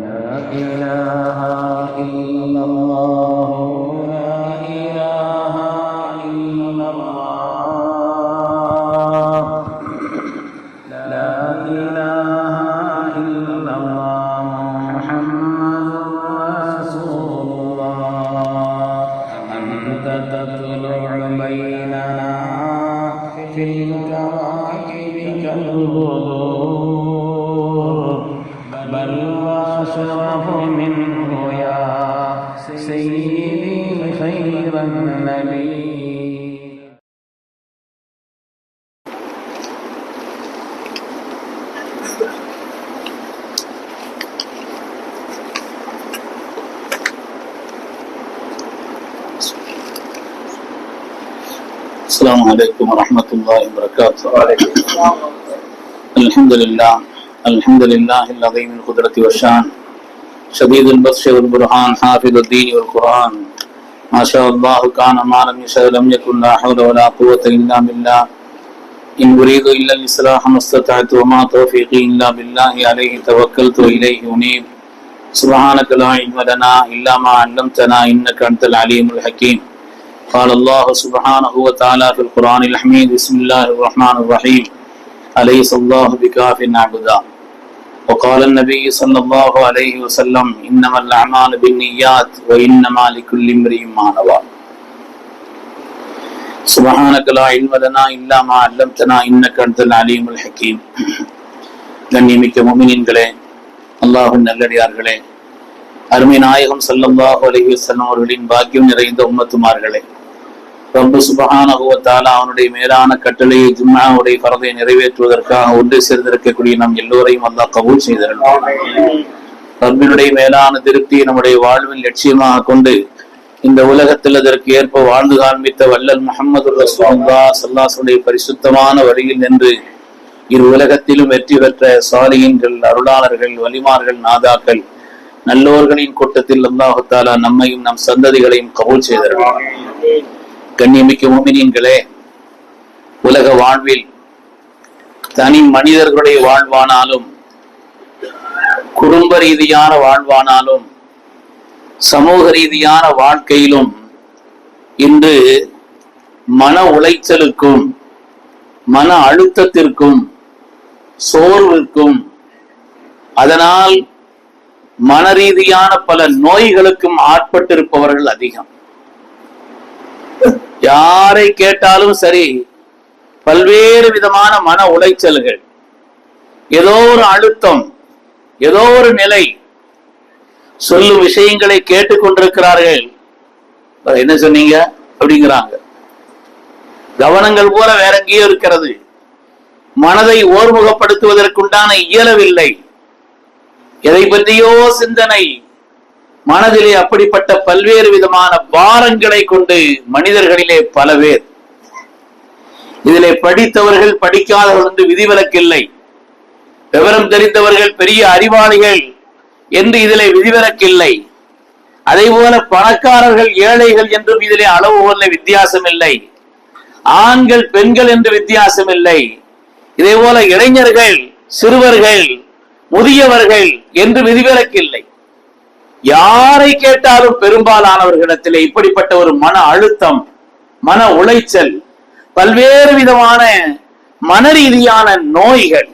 لا إله إلا الله السلام عليكم ورحمة الله وبركاته. الحمد لله الحمد لله العظيم القدرة والشان شديد البطش والبرهان حافظ الدين والقرآن. ما شاء الله كان ما لم يشاء لم يكن لا حول ولا قوة إلا بالله. إن أريد إلا الإصلاح ما استطعت وما توفيقي إلا بالله عليه توكلت وإليه أنيب. سبحانك لا علم لنا إلا ما علمتنا إنك أنت العليم الحكيم. قال الله سبحانه وتعالى في القرآن الحميد بسم الله الرحمن الرحيم أليس الله بكاف عبدا وقال النبي صلى الله عليه وسلم إنما الأعمال بالنيات وإنما لكل امرئ ما نوى سبحانك لا علم لنا إلا ما علمتنا إنك أنت العليم الحكيم கண்ணியமிக்க முமினின்களே அல்லாஹின் நல்லடியார்களே அருமை நாயகம் ஸல்லல்லாஹு அலைஹி வஸல்லம் அவர்களின் பாக்கியம் நிறைந்த உம்மத்துமார்களே ரப்பு சுபகான அவனுடைய மேலான கட்டளையை ஜும்மாவுடைய ஃபரதை நிறைவேற்றுவதற்காக ஒன்று சேர்ந்திருக்கக்கூடிய நம் எல்லோரையும் அல்லாஹ் கபூல் செய்திருந்தான் ரப்பினுடைய மேலான திருப்தியை நம்முடைய வாழ்வில் லட்சியமாக கொண்டு இந்த உலகத்தில் அதற்கு ஏற்ப வாழ்ந்து காண்பித்த வல்லல் முகமது ரசூலுல்லாஹ் ஸல்லல்லாஹு பரிசுத்தமான வழியில் நின்று இரு உலகத்திலும் வெற்றி பெற்ற சாலியின்கள் அருளாளர்கள் வலிமார்கள் நாதாக்கள் நல்லோர்களின் கூட்டத்தில் அல்லாஹத்தாலா நம்மையும் நம் சந்ததிகளையும் கபூல் செய்தார்கள் கண்ணியமிக்க முமினியன்களே உலக வாழ்வில் தனி மனிதர்களுடைய வாழ்வானாலும் குடும்ப ரீதியான வாழ்வானாலும் சமூக ரீதியான வாழ்க்கையிலும் இன்று மன உளைச்சலுக்கும் மன அழுத்தத்திற்கும் சோர்விற்கும் அதனால் மன ரீதியான பல நோய்களுக்கும் ஆட்பட்டிருப்பவர்கள் அதிகம். யாரை கேட்டாலும் சரி பல்வேறு விதமான மன உளைச்சல்கள். ஏதோ ஒரு அழுத்தம் ஏதோ ஒரு நிலை சொல்லும் விஷயங்களை கேட்டுக்கொண்டிருக்கிறார்கள். என்ன சொன்னீங்க? அப்படிங்கிறாங்க. கவனங்கள் போல வேற எங்கேயோ இருக்கிறது. மனதை ஓர்முகப்படுத்துவதற்குண்டான இயலவில்லை. எதை பற்றியோ சிந்தனை மனதிலே அப்படிப்பட்ட பல்வேறு விதமான பாரங்களை கொண்டு மனிதர்களிலே பல பேர். இதிலே படித்தவர்கள் படிக்காதவர்கள் என்று விதிவிலக்கில்லை. விவரம் தெரிந்தவர்கள் பெரிய அறிவாளிகள் என்று இதிலே விதிவிலக்கில்லை. அதே போல பணக்காரர்கள் ஏழைகள் என்றும் இதிலே அளவுகோல வித்தியாசம் இல்லை ஆண்கள் பெண்கள் என்று வித்தியாசம் இல்லை இதே போல இளைஞர்கள் சிறுவர்கள் முதியவர்கள் என்று விதிவிலக்கில்லை. யாரை கேட்டாலும் பெரும்பாலானவர்களிடத்திலே இப்படிப்பட்ட ஒரு மன அழுத்தம் மன உளைச்சல் பல்வேறு விதமான மன ரீதியான நோய்கள்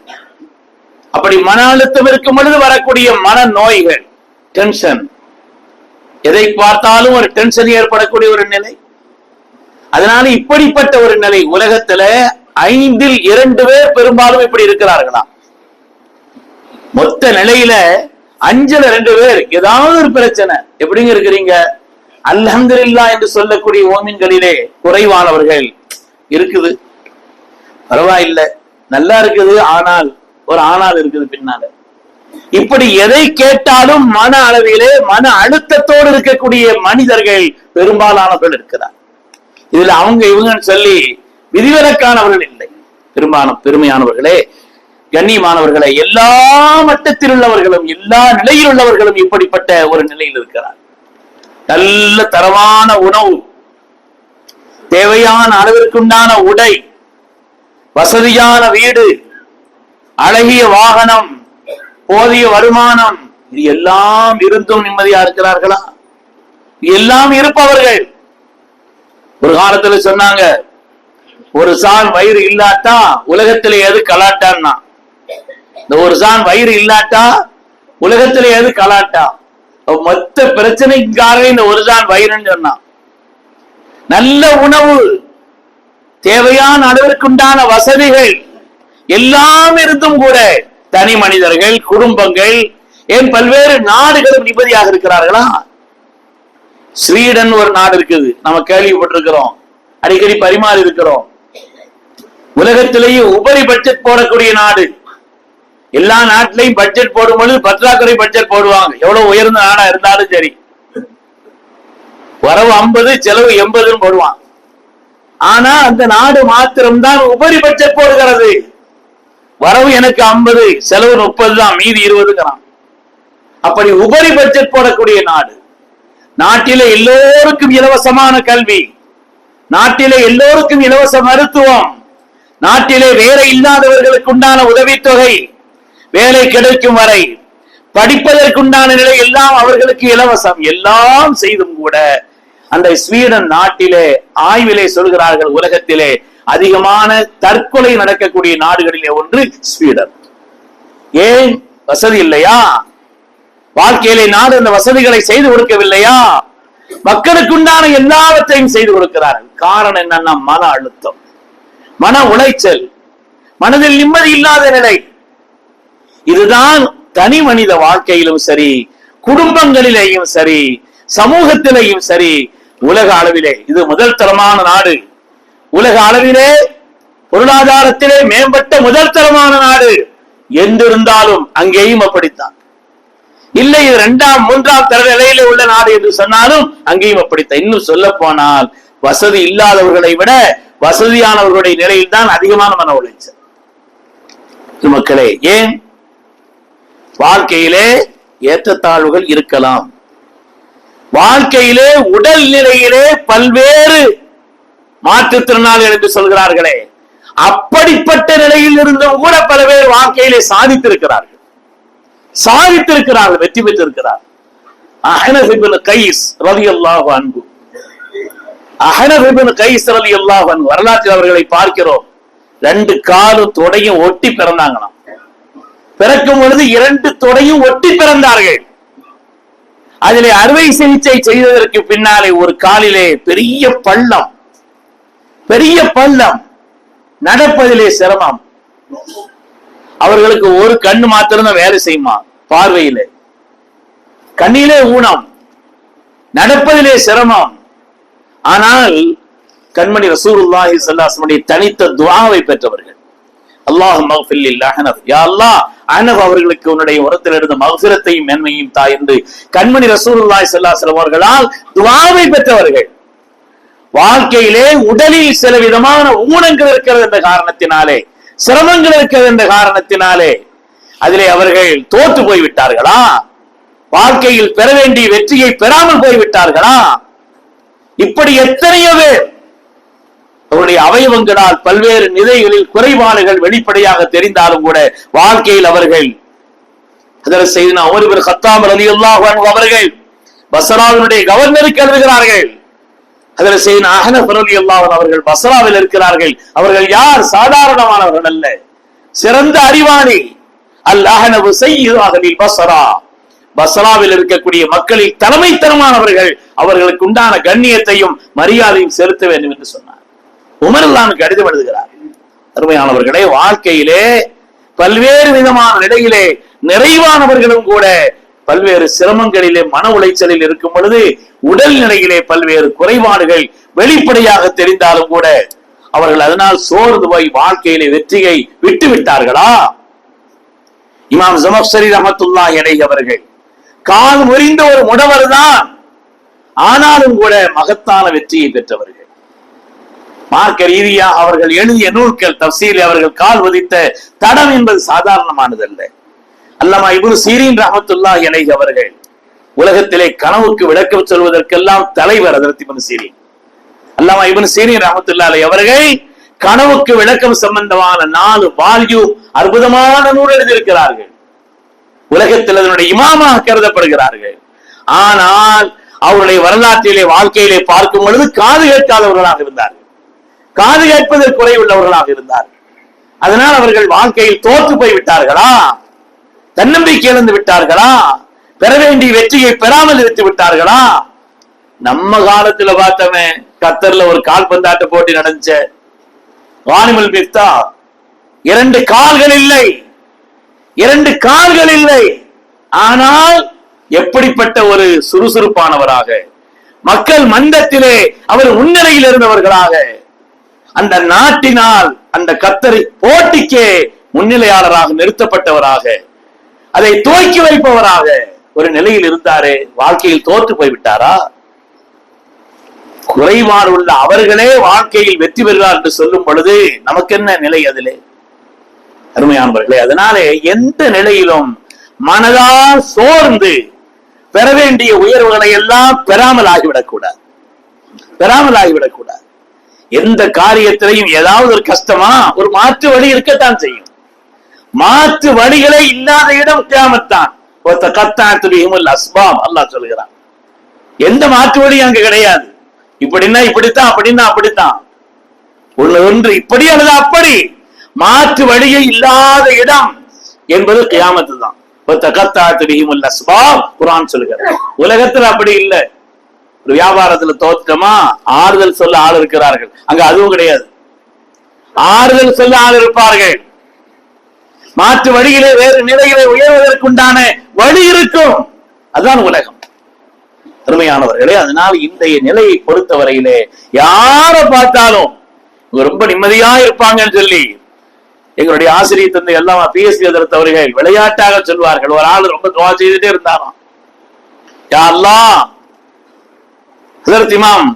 அப்படி மன அழுத்தம் இருக்கும் பொழுது வரக்கூடிய மன நோய்கள் டென்ஷன் எதை பார்த்தாலும் ஒரு டென்ஷன் ஏற்படக்கூடிய ஒரு நிலை. அதனால இப்படிப்பட்ட ஒரு நிலை உலகத்துல ஐந்தில் இரண்டு பேர் பெரும்பாலும் இப்படி இருக்கிறார்களாம். மொத்த நிலையில அஞ்சுல ரெண்டு பேர் ஏதாவது ஒரு பிரச்சனை. எப்படிங்க இருக்கிறீங்க? அல்ஹந்திரில்லா என்று சொல்லக்கூடிய ஓமின்களிலே குறைவானவர்கள் இருக்குது. பரவாயில்லை. நல்லா இருக்குது ஆனால் ஒரு ஆனால் இருக்குது பின்னால. இப்படி எதை கேட்டாலும் மன அளவிலே மன அழுத்தத்தோடு இருக்கக்கூடிய மனிதர்கள் பெரும்பாலானவர்கள் இருக்கிறார். இதுல அவங்க இவங்கன்னு சொல்லி விதிவிலக்கானவர்கள் இல்லை. பெரும்பாலும் பெருமையானவர்களே கண்ணியமானவர்களை எல்லா மட்டத்தில் உள்ளவர்களும் எல்லா நிலையில் உள்ளவர்களும் இப்படிப்பட்ட ஒரு நிலையில் இருக்கிறார். நல்ல தரமான உணவு தேவையான அளவிற்குண்டான உடை வசதியான வீடு அழகிய வாகனம் போதிய வருமானம் இது எல்லாம் இருந்தும் நிம்மதியா இருக்கிறார்களா? எல்லாம் இருப்பவர்கள். ஒரு காலத்துல சொன்னாங்க ஒரு சால் வயிறு இல்லாட்டா உலகத்திலே எது கலாட்டான்னா? இந்த ஒரு சான் வயிறு இல்லாட்டா உலகத்துல எது கலாட்டா? மொத்த பிரச்சனைக்காகவே இந்த ஒரு சான் வயிறுன்னு சொன்னான். நல்ல உணவு தேவையான அளவிற்குண்டான வசதிகள் எல்லாம் இருந்தும் கூட தனி மனிதர்கள் குடும்பங்கள் ஏன் பல்வேறு நாடுகளும் நிம்மதியாக இருக்கிறார்களா? ஸ்வீடன் ஒரு நாடு இருக்குது நம்ம கேள்விப்பட்டிருக்கிறோம். அடிக்கடி பரிமாறி இருக்கிறோம் உலகத்திலேயே உபரி பட்ஜெட் போடக்கூடிய நாடு. எல்லா நாட்டிலையும் பட்ஜெட் போடும்பொழுது பற்றாக்குறை பட்ஜெட் போடுவாங்க. எவ்வளவு உயர்ந்த நாடா இருந்தாலும் சரி. வரவு ஐம்பது செலவு எண்பதுன்னு போடுவான் ஆனா அந்த நாடு மாத்திரம்தான் உபரி பட்ஜெட் போடுகிறது. வரவு எனக்கு ஐம்பது செலவு முப்பது தான் மீதி இருபதுங்கிறான். அப்படி உபரி பட்ஜெட் போடக்கூடிய நாடு. நாட்டில எல்லோருக்கும் இலவசமான கல்வி. நாட்டில எல்லோருக்கும் இலவச மருத்துவம். நாட்டிலே வேலை இல்லாதவர்களுக்கு உண்டான உதவித்தொகை. வேலை கிடைக்கும் வரை படிப்பதற்குண்டான நிலை எல்லாம் அவர்களுக்கு இலவசம். எல்லாம் செய்தும் கூட அந்த ஸ்வீடன் நாட்டிலே ஆய்விலே சொல்கிறார்கள் உலகத்திலே அதிகமான தற்கொலை நடக்கக்கூடிய நாடுகளிலே ஒன்று ஸ்வீடன். ஏன்? வசதி இல்லையா? வாழ்க்கையிலே நாடு அந்த வசதிகளை செய்து கொடுக்கவில்லையா? மக்களுக்குண்டான எல்லாவற்றையும் செய்து கொடுக்கிறார்கள். காரணம் என்னன்னா மன அழுத்தம் மன உளைச்சல் மனதில் நிம்மதி இல்லாத நிலை. இதுதான் தனி மனித வாழ்க்கையிலும் சரி குடும்பங்களிலேயும் சரி சமூகத்திலேயும் சரி உலக அளவிலே. இது முதல் தரமான நாடு. உலக அளவிலே பொருளாதாரத்திலே மேம்பட்ட முதல் தரமான நாடு. என்றிருந்தாலும் அங்கேயும் அப்படித்தான். இல்லை இது இரண்டாம் மூன்றாம் தர நிலையில உள்ள நாடு என்று சொன்னாலும் அங்கேயும் அப்படித்தான். இன்னும் சொல்ல போனால் வசதி இல்லாதவர்களை விட வசதியானவர்களுடைய நிலையில் தான் அதிகமான மன உளைச்சல். மக்களே ஏன்? வாழ்க்கையிலே ஏற்றத்தாழ்வுகள் இருக்கலாம். வாழ்க்கையிலே உடல் நிலையிலே பல்வேறு மாற்றுத்திறனாளிகள் என்று சொல்கிறார்களே. அப்படிப்பட்ட நிலையில் இருந்தும் கூட பல பேர் வாழ்க்கையிலே சாதித்திருக்கிறார்கள். சாதித்திருக்கிறார்கள் வெற்றி பெற்றிருக்கிறார் அஹனப் கைஸ் ரவி அல்லாஹ் அன்பு இப்னு கைஸ் ரவி அல்லாஹ் அன்பு வரலாற்றில் அவர்களை பார்க்கிறோம். ரெண்டு காலும் தொடையும் ஒட்டி பிறந்தாங்களாம். பிறக்கும் பொழுது இரண்டு தொடையும் ஒட்டி பிறந்தார்கள். அதிலே அறுவை சிகிச்சை செய்ததற்கு பின்னாலே ஒரு காலிலே பெரிய பள்ளம். பெரிய பள்ளம். நடப்பதிலே சிரமம். அவர்களுக்கு ஒரு கண்ணு மாத்திரம் வேலை செய்யுமா? பார்வையிலே. கண்ணிலே ஊனம். நடப்பதிலே சிரமம். ஆனால் கண்மணி ரசூருல்லாஹி சல்லாசனுடைய தனித்த துவாவை பெற்றவர்கள். அல்லாஹ் மக்ஃபில் யா அல்லாஹ் அஹனப் அவர்களுக்கு உன்னுடைய உரத்தில் இருந்த மகசிரத்தையும் மேன்மையும் தா என்று கண்மணி ரசூல்லாய் செல்லா செல்வர்களால் துவாவை பெற்றவர்கள். வாழ்க்கையிலே உடலில் சில விதமான ஊனங்கள் இருக்கிறது என்ற காரணத்தினாலே சிரமங்கள் இருக்கிறது என்ற காரணத்தினாலே அதிலே அவர்கள் தோற்று போய்விட்டார்களா? வாழ்க்கையில் பெற வேண்டிய வெற்றியை பெறாமல் போய்விட்டார்களா? இப்படி எத்தனையோ பேர் அவருடைய அவயவங்களால் பல்வேறு நிலைகளில் குறைபாடுகள் வெளிப்படையாக தெரிந்தாலும் கூட வாழ்க்கையில் அவர்கள் அதில் செய்தினா ஒருவர் கத்தாம் அலி அவர்கள் பசராவினுடைய கவர்னருக்கு எழுதுகிறார்கள். அதில் செய்தின அகனப் அலி அல்லாஹன் அவர்கள் பசராவில் இருக்கிறார்கள். அவர்கள் யார்? சாதாரணமானவர்கள் அல்ல. சிறந்த அறிவாளி. அல் அஹனபு செய்யுதாகலில் பசரா பசராவில் இருக்கக்கூடிய மக்களில் தலைமைத்தனமானவர்கள் அவர்களுக்கு உண்டான கண்ணியத்தையும் மரியாதையும் செலுத்த வேண்டும் என்று சொன்னார். உமர்லான் கடிதம் எழுதுகிறார் அருமையானவர்களே வாழ்க்கையிலே பல்வேறு விதமான நிலையிலே நிறைவானவர்களும் கூட பல்வேறு சிரமங்களிலே மன உளைச்சலில் இருக்கும் பொழுது உடல் நிலையிலே பல்வேறு குறைபாடுகள் வெளிப்படையாக தெரிந்தாலும் கூட அவர்கள் அதனால் சோர்ந்து போய் வாழ்க்கையிலே வெற்றியை விட்டு விட்டார்களா இமாம் ஜமப்சரி ரஹமத்துல்லா இணை அவர்கள் கால் முறிந்த ஒரு முடவர் தான் ஆனாலும் கூட மகத்தான வெற்றியை பெற்றவர்கள். மார்க்க ரீதியா அவர்கள் எழுதிய நூல்கள் தப்சீல் அவர்கள் கால் வதித்த தடம் என்பது சாதாரணமானதல்ல. அல்லமா இப்னு சீரின் ரஹமத்துல்லா இணை அவர்கள் உலகத்திலே கனவுக்கு விளக்கம் சொல்வதற்கெல்லாம் தலைவர் அதற்கு இப்னு சீரின். அல்லாமா இப்னு சீரின் ரஹமத்துல்லா அவர்கள் கனவுக்கு விளக்கம் சம்பந்தமான நாலு வால்யூ அற்புதமான நூல் எழுதியிருக்கிறார்கள். உலகத்தில் அதனுடைய இமாமாக கருதப்படுகிறார்கள். ஆனால் அவருடைய வரலாற்றிலே வாழ்க்கையிலே பார்க்கும் பொழுது காது கேட்காதவர்களாக இருந்தார்கள். காது கேட்பதில் குறைவுள்ளவர்களாக இருந்தார்கள் அதனால் அவர்கள் வாழ்க்கையில் தோற்று போய் விட்டார்களா? தன்னம்பிக்கை இழந்து விட்டார்களா? பெற வேண்டிய வெற்றியை பெறாமல் இருந்து விட்டார்களா? நம்ம காலத்துல பார்த்தோமே கத்தர்ல ஒரு கால்பந்தாட்ட போட்டி நடந்துச்சு. வானிமல் மிஃப்தா இரண்டு கால்கள் இல்லை. இரண்டு கால்கள் இல்லை. ஆனால் எப்படிப்பட்ட ஒரு சுறுசுறுப்பானவராக மக்கள் மந்தத்திலே அவர் முன்னிலையில் இருந்தவர்களாக அந்த நாட்டினால் அந்த கத்தரி போட்டிக்கே முன்னிலையாளராக நிறுத்தப்பட்டவராக அதை துவக்கி வைப்பவராக ஒரு நிலையில் இருந்தாரே வாழ்க்கையில் தோற்று போய்விட்டாரா? குறைபாடு உள்ள அவர்களே வாழ்க்கையில் வெற்றி பெறுகிறார் என்று சொல்லும் பொழுது நமக்கு என்ன நிலை அதிலே? அருமையானவர்களே அதனாலே எந்த நிலையிலும் மனதால் சோர்ந்து பெற வேண்டிய உயர்வுகளை எல்லாம் பெறாமல் ஆகிவிடக்கூடாது. பெறாமல் ஆகிவிடக்கூடாது. எந்த காரியத்திலையும் ஏதாவது ஒரு கஷ்டமா ஒரு மாற்று வழி இருக்கத்தான் செய்யும். மாற்று வழிகளே இல்லாத இடம் கியாமத்தான். ஒருத்த கத்தாத்துலியும் அஸ்பாம் அல்லாஹ் சொல்லுகிறான் எந்த மாற்று வழியும் அங்க கிடையாது. இப்படின்னா இப்படித்தான் அப்படின்னா அப்படித்தான். ஒண்ணு ஒன்று இப்படி அல்லது அப்படி. மாற்று வழியே இல்லாத இடம் என்பது கியாமத்து தான் தகத்தாத்திரியும் அஸ்பாம் குரான் சொல்லுகிறான் உலகத்துல அப்படி இல்லை. ஒரு வியாபாரத்துல தோற்றமா ஆறுதல் சொல்ல ஆள் இருக்கிறார்கள். அங்க அதுவும் கிடையாது. ஆறுதல் சொல்ல ஆள் இருப்பார்கள். மாற்று வழியிலே வேறு நிலைகளை உயர்வதற்குண்டான வழி இருக்கும். அதுதான் உலகம். திறமையானவர்களே அதனால் இன்றைய நிலையை பொறுத்தவரையிலே யார பார்த்தாலும் ரொம்ப நிம்மதியா இருப்பாங்கன்னு சொல்லி எங்களுடைய ஆசிரியர் தந்தை எல்லாம் பிஎஸ்சி எதிர்த்தவர்கள் விளையாட்டாக சொல்வார்கள். ஒரு ஆள் ரொம்ப துவா செய்துட்டே இருந்தாராம். யாரெல்லாம் ஹதரத் இமாம்.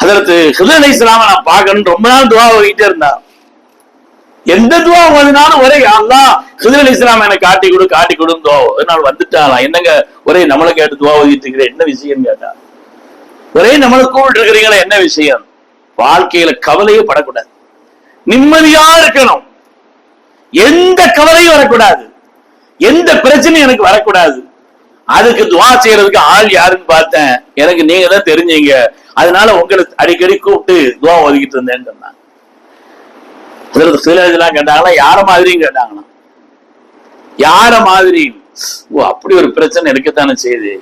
ஹதரத் ஹிதர் அலி இஸ்லாம நான் பார்க்கணும் ரொம்ப நாள் துவா ஓதிட்டே இருந்தார். எந்த துவா ஓதினாலும் ஒரே அல்லா ஹிதர் அலி இஸ்லாம் எனக்கு காட்டி கொடு காட்டி கொடுந்தோ ஒரு நாள் வந்துட்டாலாம் என்னங்க ஒரே நம்மளை கேட்டு துவா ஓதிட்டு இருக்கிறேன் என்ன விஷயம் கேட்டா. ஒரே நம்மளை கூப்பிட்டு இருக்கிறீங்களா? என்ன விஷயம்? வாழ்க்கையில கவலையே படக்கூடாது. நிம்மதியா இருக்கணும். எந்த கவலையும் வரக்கூடாது. எந்த பிரச்சனையும் எனக்கு வரக்கூடாது. அதுக்கு துவா செய்யறதுக்கு ஆள் யாருன்னு பார்த்தேன். எனக்கு நீங்க தான் தெரிஞ்சீங்க. அதனால உங்களை அடிக்கடி கூப்பிட்டு துவா ஒதுக்கிட்டு இருந்தேன்னு சொன்னாங்க. அதற்கு சிலதெல்லாம் கேட்டாங்களா யார மாதிரியும் கேட்டாங்களாம்? யார மாதிரி? ஓ அப்படி ஒரு பிரச்சனை இருக்கத்தானே செய்யுது.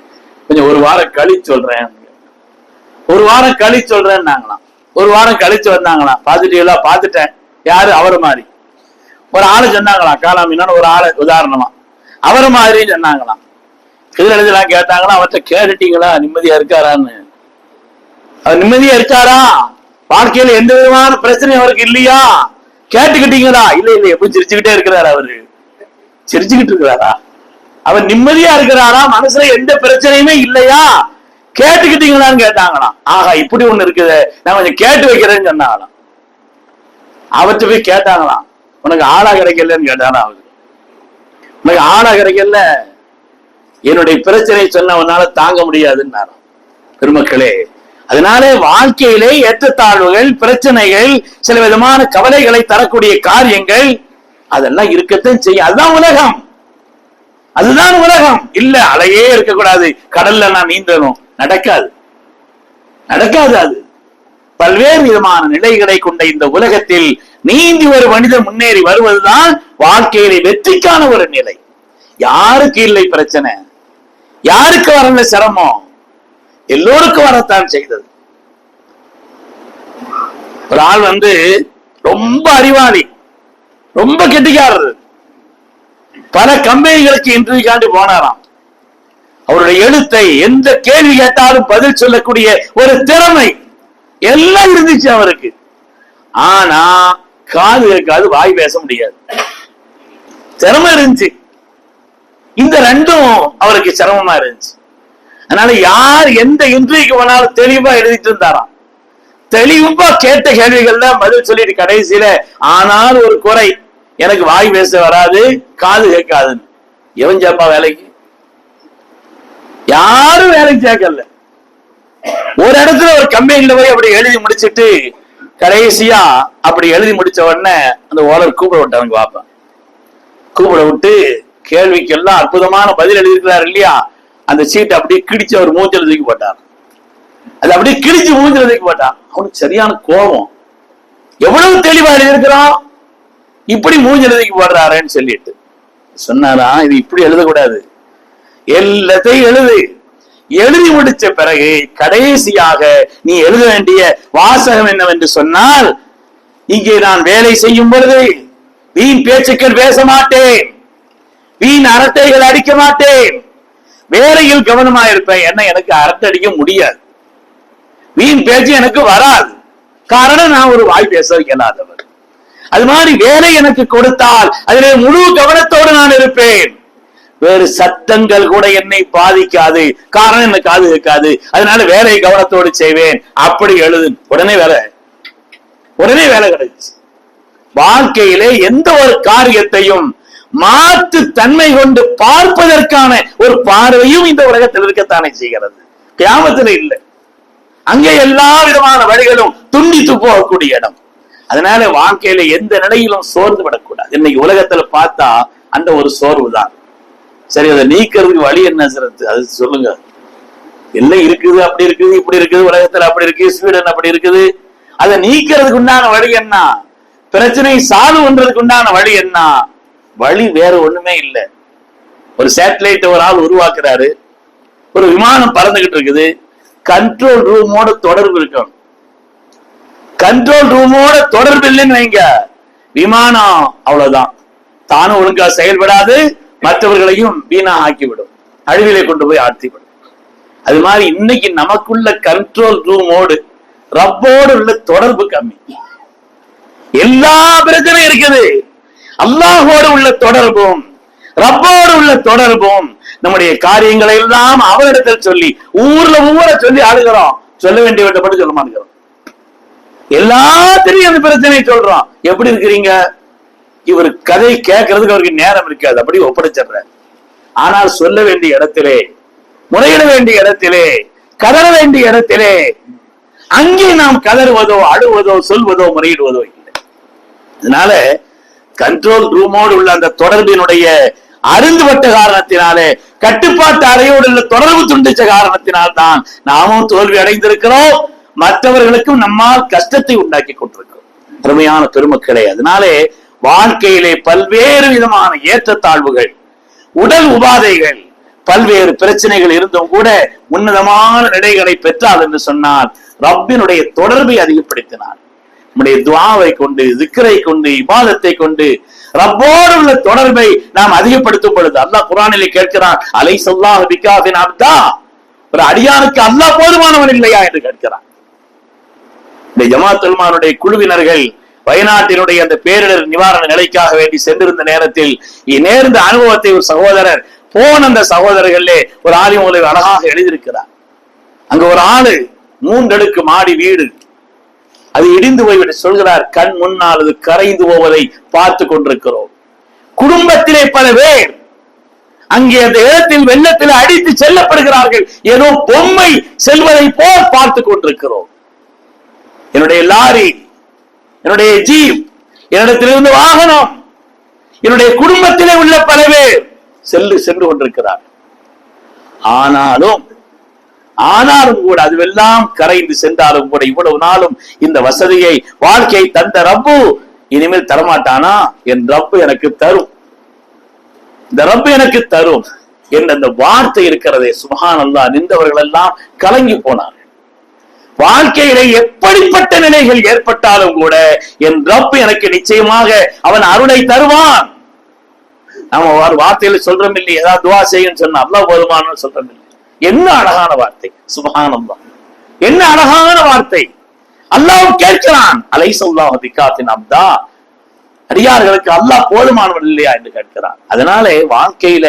கொஞ்சம் ஒரு வாரம் கழிச்சு சொல்றேன். ஒரு வாரம் கழிச்சு சொல்றேன்னாங்களாம். ஒரு வாரம் கழிச்சு வந்தாங்களாம். பாசிட்டிவ்லாம் பார்த்துட்டேன் யாரு? அவரை மாதிரி. ஒரு ஆளு சொன்னாங்களாம் காலாமீனான்னு ஒரு ஆளு உதாரணமா. அவரை மாதிரி சொன்னாங்களாம். இதுல எழுதலாம் கேட்டாங்களா கேட்டுட்டீங்களா? நிம்மதியா இருக்காரான்னு. அவர் நிம்மதியா இருக்காரா? வாழ்க்கையில எந்த விதமான பிரச்சனையும் அவருக்கு இல்லையா? கேட்டுக்கிட்டீங்களா? இல்ல இல்ல எப்படி சிரிச்சுக்கிட்டே இருக்கிறாரு அவரு. சிரிச்சுக்கிட்டு இருக்கிறாரா? அவர் நிம்மதியா இருக்கிறாரா? மனசுல எந்த பிரச்சனையுமே இல்லையா? கேட்டுக்கிட்டீங்களான்னு கேட்டாங்களாம். ஆஹா இப்படி ஒண்ணு இருக்குது. நான் கொஞ்சம் கேட்டு வைக்கிறேன்னு சொன்னாங்களாம். அவர்கிட்ட போய் கேட்டாங்களாம். உனக்கு ஆளா கிடைக்கலன்னு கேட்டானா அவரு. உனக்கு ஆளா கிடைக்கல. என்னுடைய பிரச்சனை சொன்னவனால தாங்க முடியாதுன்னாராம் பெருமக்களே அதனாலே வாழ்க்கையிலே ஏற்றத்தாழ்வுகள் பிரச்சனைகள் சில விதமான கவலைகளை தரக்கூடிய காரியங்கள் அதெல்லாம் இருக்கத்தான் செய்யும். அதுதான் உலகம். அதுதான் உலகம். இல்ல அலையே இருக்கக்கூடாது. கடல்ல நான் நீந்தணும். நடக்காது. நடக்காது அது. பல்வேறு விதமான நிலைகளை கொண்ட இந்த உலகத்தில் நீந்தி ஒரு மனிதன் முன்னேறி வருவதுதான் வாழ்க்கையிலே வெற்றிக்கான ஒரு நிலை. யாருக்கு இல்லை பிரச்சனை? யாருக்கு வரல சிரமம்? எல்லோருக்கும் வரத்தான் செய்தது. ஒரு ஆள் வந்து ரொம்ப அறிவாளி ரொம்ப கெட்டிக்காரர். பல கம்பெனிகளுக்கு இன்டர்வியூ காண்டி போனாராம். அவருடைய எழுத்தை எந்த கேள்வி கேட்டாலும் பதில் சொல்லக்கூடிய ஒரு திறமை எல்லாம் இருந்துச்சு அவருக்கு. ஆனா காது இருக்காது வாய் பேச முடியாது. திறமை இருந்துச்சு. இந்த ரெண்டும் அவருக்கு சிரமமா இருந்துச்சு. அதனால யார் எந்த இன்றைக்கு போனாலும் தெளிவா எழுதிட்டு இருந்தாராம். தெளிவா கேட்ட கேள்விகள்ல பதில் சொல்லிட்டு கடைசியில ஆனால் ஒரு குறை எனக்கு வாய் பேச வராது காது கேட்காதுன்னு. எவன் சேப்பா வேலைக்கு? யாரும் வேலைக்கு சேர்க்கல ஒரு இடத்துல ஒரு கம்பெனில போய் அப்படி எழுதி முடிச்சிட்டு கடைசியா அப்படி எழுதி முடிச்ச உடனே அந்த ஓலர் கூப்பிட விட்டாங்க பாப்பேன் கூப்பிட விட்டு கேள்விக்கு எல்லாம் அற்புதமான பதில் எழுதியிருக்கிறார் இல்லையா? அந்த சீட்டை அப்படியே கிடிச்சு அவர் மூஞ்சில தூக்கி போட்டார். அது அப்படியே கிழிச்சு மூஞ்சில தூக்கி போட்டார். அவனுக்கு சரியான கோபம். எவ்வளவு தெளிவா எழுதியிருக்கிறான்? இப்படி மூஞ்சில தூக்கி போடுறாரேன்னு சொல்லிட்டு. சொன்னாரா? இது இப்படி எழுதக்கூடாது. எல்லாத்தையும் எழுது. எழுதி முடிச்ச பிறகு கடைசியாக நீ எழுத வேண்டிய வாசகம் என்னவென்று சொன்னால் இங்கே நான் வேலை செய்யும் பொழுது வீண் பேச்சுக்கள் பேச மாட்டேன். வீண் அரட்டைகள் அடிக்க மாட்டேன். வேலையில் கவனமா இருப்பேன் என்ன எனக்கு அரட்டை அடிக்க முடியாது. வீண் பேச்சு எனக்கு வராது. காரணம் நான் ஒரு வாய் பேச இயலாதவர் அது மாதிரி வேலை எனக்கு கொடுத்தால் அதிலே முழு கவனத்தோடு நான் இருப்பேன். வேறு சத்தங்கள் கூட என்னை பாதிக்காது. காரணம் எனக்கு காது இருக்காது அதனால வேலையை கவனத்தோடு செய்வேன். அப்படி எழுது உடனே வேலை. உடனே வேலை கிடைச்சு. வாழ்க்கையிலே எந்த ஒரு காரியத்தையும் மாற்று தன்மை கொண்டு பார்ப்பதற்கான ஒரு பார்வையும் இந்த உலகத்தில் இருக்கத்தானே செய்கிறது. கிராமத்தில் இல்லை. அங்கே எல்லா விதமான வழிகளும் துண்டித்து போகக்கூடிய இடம். அதனால வாழ்க்கையில எந்த நிலையிலும் சோர்ந்து விடக்கூடாது. இன்னைக்கு உலகத்துல பார்த்தா அந்த ஒரு சோர்வு தான் சரி அதை நீக்கிறதுக்கு வழி என்ன சிறத்து அது சொல்லுங்க. எல்லாம் இருக்குது அப்படி இருக்குது இப்படி இருக்குது உலகத்துல அப்படி இருக்கு ஸ்வீடன் அப்படி இருக்குது. அதை நீக்கிறதுக்கு உண்டான வழி என்ன? பிரச்சனை சால்வ் பண்றதுக்கு உண்டான வழி என்ன? வழி வேற ஒண்ணுமே இல்லை. ஒரு சேட்டலைட் ஒரு ஆள் உருவாக்குறாரு. ஒரு விமானம் பறந்துகிட்டு இருக்குது. கண்ட்ரோல் ரூமோட தொடர்பு இருக்கும். கண்ட்ரோல் ரூமோட தொடர்பு இல்லைன்னு வைங்க. விமானம் அவ்வளவுதான். தானும் ஒழுங்கா செயல்படாது மற்றவர்களையும் வீணா ஆக்கிவிடும் அழிவிலே கொண்டு போய் ஆழ்த்திவிடும். அது மாதிரி இன்னைக்கு நமக்குள்ள கண்ட்ரோல் ரூமோடு ரப்போடு உள்ள தொடர்பு கம்மி. எல்லா பிரச்சனையும் இருக்குது. அல்லாஹோடு உள்ள தொடர்பும் ரப்போடு உள்ள தொடர்பும் நம்முடைய காரியங்களை எல்லாம் அவரிடத்தில் சொல்லி ஊர்ல ஊர சொல்லி ஆளுகிறோம். சொல்ல வேண்டிய மட்டும் சொல்ல மாட்டேங்கிறோம். எல்லாத்திலையும் அந்த பிரச்சனை சொல்றோம். எப்படி இருக்கிறீங்க? இவர் கதை கேட்கறதுக்கு அவருக்கு நேரம் இருக்காது. அப்படி ஒப்படைச்சிடுற ஆனால் சொல்ல வேண்டிய இடத்திலே முறையிட வேண்டிய இடத்திலே கதற வேண்டிய இடத்திலே அங்கே நாம் கதறுவதோ அழுவதோ சொல்வதோ முறையிடுவதோ இல்லை. அதனால கண்ட்ரோல் ரூமோடு உள்ள அந்த தொடர்பினுடைய அருந்துபட்ட காரணத்தினாலே கட்டுப்பாட்டு அறையோடு உள்ள தொடர்பு துண்டிச்ச காரணத்தினால் தான் நாமும் தோல்வி அடைந்திருக்கிறோம். மற்றவர்களுக்கும் நம்மால் கஷ்டத்தை உண்டாக்கி கொண்டிருக்கிறோம். அருமையான பெருமக்களே அதனாலே வாழ்க்கையிலே பல்வேறு விதமான ஏற்றத்தாழ்வுகள் உடல் உபாதைகள் பல்வேறு பிரச்சனைகள் இருந்தும் கூட உன்னதமான நிலைகளை பெற்றால் என்று சொன்னால் ரப்பினுடைய தொடர்பை அதிகப்படுத்தினார் நம்முடைய துவாவை கொண்டு திக்கரை கொண்டு இபாதத்தை கொண்டு ரப்போடு உள்ள தொடர்பை நாம் அதிகப்படுத்தும் பொழுது அல்லாஹ் குரானிலே கேட்கிறான் அலை சொல்லாஹ் பிகாபின் அப்தா. ஒரு அடியானுக்கு அல்லாஹ் போதுமானவன் இல்லையா என்று கேட்கிறான். இந்த ஜமாத்துல்மானுடைய குழுவினர்கள் வயநாட்டினுடைய அந்த பேரிடர் நிவாரண நிலைக்காக வேண்டி சென்றிருந்த நேரத்தில் நேர்ந்த அனுபவத்தை ஒரு சகோதரர் போன அந்த சகோதரர்களே ஒரு ஆலிமூலை அழகாக எழுதியிருக்கிறார். அங்க ஒரு ஆளு மூன்றடுக்கு மாடி வீடு அது இடிந்து போய்விட்டு சொல்கிறார் கண் முன்னால் அது கரைந்து போவதை பார்த்து கொண்டிருக்கிறோம். குடும்பத்திலே பல பேர் அங்கே அந்த இடத்தில் வெள்ளத்தில் அடித்து செல்லப்படுகிறார்கள். ஏதோ பொம்மை செல்வதை போல் பார்த்து கொண்டிருக்கிறோம். என்னுடைய லாரி என்னுடைய ஜீப் என்னிடத்திலிருந்து வாகனம் என்னுடைய குடும்பத்திலே உள்ள பல பேர் செல்லு சென்று கொண்டிருக்கிறார் ஆனாலும் ஆனாலும் கூட அதுவெல்லாம் கரைந்து சென்றாலும் கூட இவ்வளவு நாளும் இந்த வசதியை வாழ்க்கையை தந்த ரப்பு இனிமேல் தரமாட்டானா? என் ரப்பு எனக்கு தரும். இந்த ரப்பு எனக்கு தரும் என்ற அந்த வார்த்தை இருக்கிறதே. சுபஹான் அல்லா நின்றவர்கள் எல்லாம் கலங்கி போனார்கள். வாழ்க்கையில எப்படிப்பட்ட நிலைகள் ஏற்பட்டாலும் கூட என் ரப்பு எனக்கு நிச்சயமாக அவன் அருளை தருவான். நாம ஒரு வார்த்தையில சொல்றோம் இல்லையா? ஏதாவது துவா செய்யும் சொன்னா அவ்வளவு போதுமானு சொல்றோம் இல்லை என்ன அழகான வார்த்தை? சுபஹானல்லா என்ன அழகான வார்த்தை? அல்லாஹ் கேட்கிறான். அலை சொல்லாஹ் திக்காத்தின் அப்தா. அடியார்களுக்கு அல்லாஹ் போதுமானவன் இல்லையா என்று கேட்கிறான். அதனாலே வாழ்க்கையில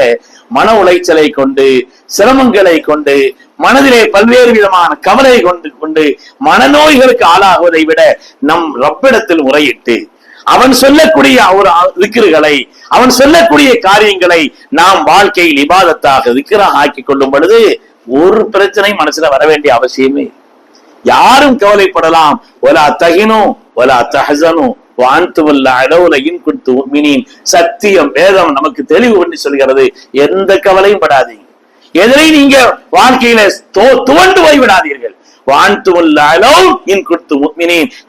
மன உளைச்சலை கொண்டு சிரமங்களை கொண்டு மனதிலே பல்வேறு விதமான கவலை கொண்டு கொண்டு மனநோய்களுக்கு ஆளாகுவதை விட நம் ரப்பிடத்தில் முறையிட்டு அவன் சொல்லக்கூடிய ஒரு விக்கிர்களை அவன் சொல்லக்கூடிய காரியங்களை நாம் வாழ்க்கையில் இபாதத்தாக விக்கிராக ஆக்கி கொள்ளும் பொழுது ஒரு பிரச்சனை மனசுல வர வேண்டிய அவசியமே யாரும் கவலைப்படலாம். ஒலா தகினும் ஒலா தஹசனும் சத்தியம் வேதம் நமக்கு தெளிவு பண்ணி சொல்கிறது. எந்த கவலையும் படாதீங்க. எதிரை நீங்க வாழ்க்கையில தோ- துவண்டு போய் விடாதீர்கள்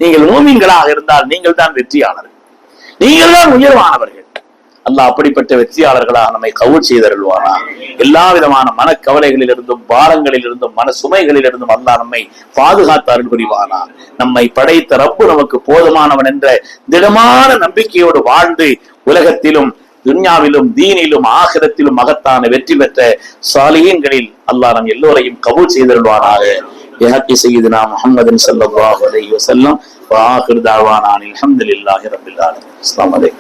நீங்கள் மூமின்களாக இருந்தால் நீங்கள் தான் வெற்றியாளர்கள். நீங்கள் தான் உயர்வானவர்கள். அல்லாஹ் அப்படிப்பட்ட வெற்றியாளர்களாக நம்மை கவுல் செய்தருள்வானா? எல்லா விதமான மனக்கவலைகளில் இருந்தும் பாரங்களில் இருந்தும் மன சுமைகளில் இருந்தும் அல்லாஹ் நம்மை பாதுகாத்து அருள் புரிவானா? நம்மை படைத்த ரப்பு நமக்கு போதுமானவன் என்ற திடமான நம்பிக்கையோடு வாழ்ந்து உலகத்திலும் துன்யாவிலும் தீனிலும் ஆகிரத்திலும் மகத்தான வெற்றி பெற்ற சாலியன்களில் அல்லாஹ் நம் எல்லோரையும் கபூல் செய்தருள்வானாக. يهدي سيدنا محمد صلى الله عليه وسلم وآخر دعوانا أن الحمد لله رب العالمين. السلام عليكم.